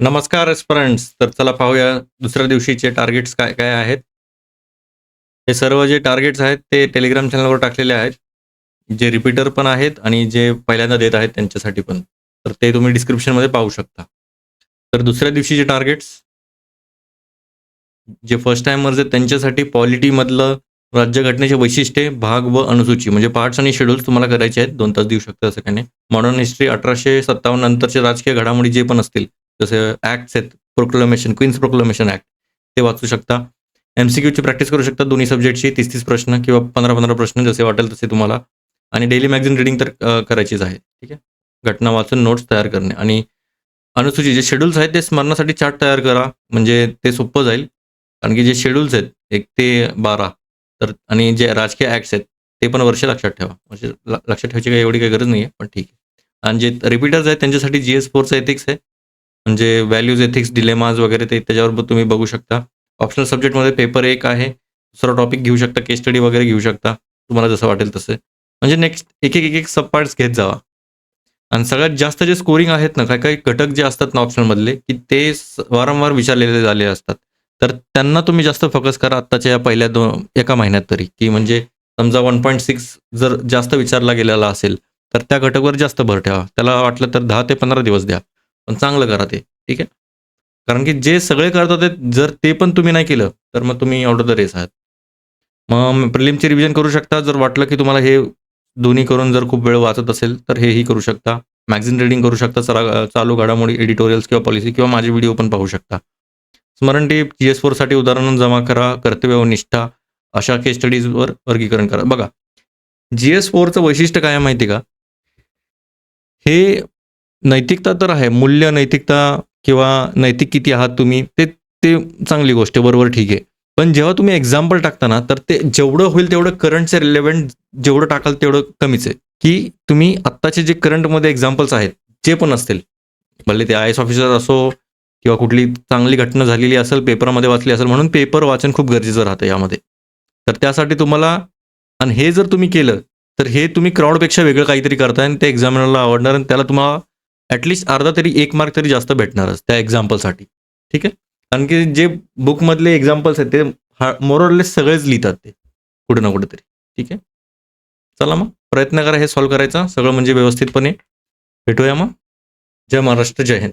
नमस्कार एस्परंट्स. तर चला पाहूया दुसऱ्या दिवशीचे टार्गेट्स काय काय आहेत. हे सर्व जे टार्गेट्स आहेत ते टेलिग्राम चॅनलवर टाकलेले आहेत. जे रिपीटर पण आहेत आणि जे पहिल्यांदा देत आहेत त्यांच्यासाठी पण. तर ते तुम्ही डिस्क्रिप्शनमध्ये पाहू शकता. तर दुसऱ्या दिवशीचे टार्गेट्स जे फर्स्ट टाइमर्स आहेत त्यांच्यासाठी पॉलिटीमधलं राज्यघटनेचे वैशिष्ट्ये भाग व अनुसूची. म्हणजे पार्ट्स आणि शेड्यूल्स तुम्हाला करायचे आहेत. दोन तास देऊ शकता असं काही नाही. मॉडर्न हिस्ट्री अठराशे सत्तावन्न नंतरचे राजकीय घडामोडी जे पण असतील जसे ॲक्ट्स आहेत प्रोक्लोमेशन क्वीन्स प्रोक्लोमेशन ॲक्ट ते वाचू शकता. एम सी क्यूची प्रॅक्टिस करू शकता दोन्ही सब्जेक्टची तीस तीस प्रश्न किंवा पंधरा पंधरा प्रश्न जसे वाटेल तसे तुम्हाला. आणि डेली मॅगझिन रिडिंग तर करायचीच आहे. ठीक आहे? घटना वाचून नोट्स तयार करणे. आणि अनुसूची जे शेड्यूल्स आहेत ते स्मरणासाठी चार्ट तयार करा. म्हणजे ते सोपं जाईल. कारण की जे शेड्यूल्स आहेत एक ते बारा. तर आणि जे राजकीय ॲक्ट्स आहेत ते पण वर्ष लक्षात ठेवा. म्हणजे लक्षात ठेवायची काही एवढी काही गरज नाही आहे पण ठीक आहे. आणि जे रिपीटर्स आहेत त्यांच्यासाठी जी एस फोरचं एथिक्स आहे. म्हणजे व्हॅल्यूज एथिक्स डिलेमाज वगैरे ते त्याच्यावर तुम्ही बघू शकता. ऑप्शनल सब्जेक्टमध्ये पेपर एक आहे. दुसरा टॉपिक घेऊ शकता. केस स्टडी वगैरे घेऊ शकता. तुम्हाला जसं वाटेल तसे. म्हणजे नेक्स्ट एक एक एक एक सब पार्ट्स घेत जावा. आणि सगळ्यात जास्त जे स्कोरिंग आहेत ना काही काही घटक जे असतात ना ऑप्शनमधले की ते वारंवार विचारलेले झाले असतात. तर त्यांना तुम्ही जास्त फोकस करा आत्ताच्या या पहिल्या दोन एका महिन्यात तरी. की म्हणजे समजा वन पॉईंट सिक्स जर जास्त विचारला गेलेला असेल तर त्या घटकवर जास्त भर ठेवा. त्याला वाटलं तर दहा ते पंधरा दिवस द्या. पण चांगलं करा ते ठीक आहे? कारण की जे सगळे करतात ते जर ते पण तुम्ही नाही केलं तर मग तुम्ही आउट ऑफ द रेस आहात. मग प्रिलिमचे रिव्हिजन करू शकता जर वाटलं की तुम्हाला हे दोन्ही करून जर खूप वेळ वाचत असेल तर हेही करू शकता. मॅगझिन रिडिंग करू शकता सरा चालू घडामोडी एडिटोरियल्स किंवा पॉलिसी किंवा माझे व्हिडिओ पण पाहू शकता. स्मरण टीप जी एस फोरसाठी उदाहरण जमा करा कर्तव्य व निष्ठा अशा केस स्टडीजवर वर्गीकरण करा. बघा जी एस फोरचं वैशिष्ट्य काय माहिती का? हे नैतिकता तर आहे. मूल्य नैतिकता किंवा नैतिक किती आहात तुम्ही ते ते चांगली गोष्ट बरोबर ठीक आहे. पण जेव्हा तुम्ही एक्झाम्पल टाकता ना तर ते जेवढं होईल तेवढं करंटचे रिलेव्हंट जेवढं टाकाल तेवढं कमीच आहे. की तुम्ही आत्ताचे जे करंटमध्ये एक्झाम्पल्स आहेत जे पण असतील भले ते आय एस ऑफिसर असो किंवा कुठली चांगली घटना झालेली असेल पेपरमध्ये वाचली असेल म्हणून पेपर वाचन खूप गरजेचं राहतं यामध्ये. तर त्यासाठी तुम्हाला आणि हे जर तुम्ही केलं तर हे तुम्ही क्राऊडपेक्षा वेगळं काहीतरी करताय आणि ते एक्झामिनरला आवडणार आणि त्याला तुम्हाला ॲटलिस्ट अर्धा तरी एक मार्क तरी जास्त भेटणारच त्या एक्झाम्पलसाठी ठीक आहे? कारण की जे बुकमधले एक्झाम्पल्स आहेत ते हा मोरलेस सगळेच लिहितात ते. कुठे ना कुठेतरी ठीक आहे? चला मग. प्रयत्न करा हे सॉल्व्ह करायचा. सगळं म्हणजे व्यवस्थितपणे. भेटूया मग. जय महाराष्ट्र. जय हिंद.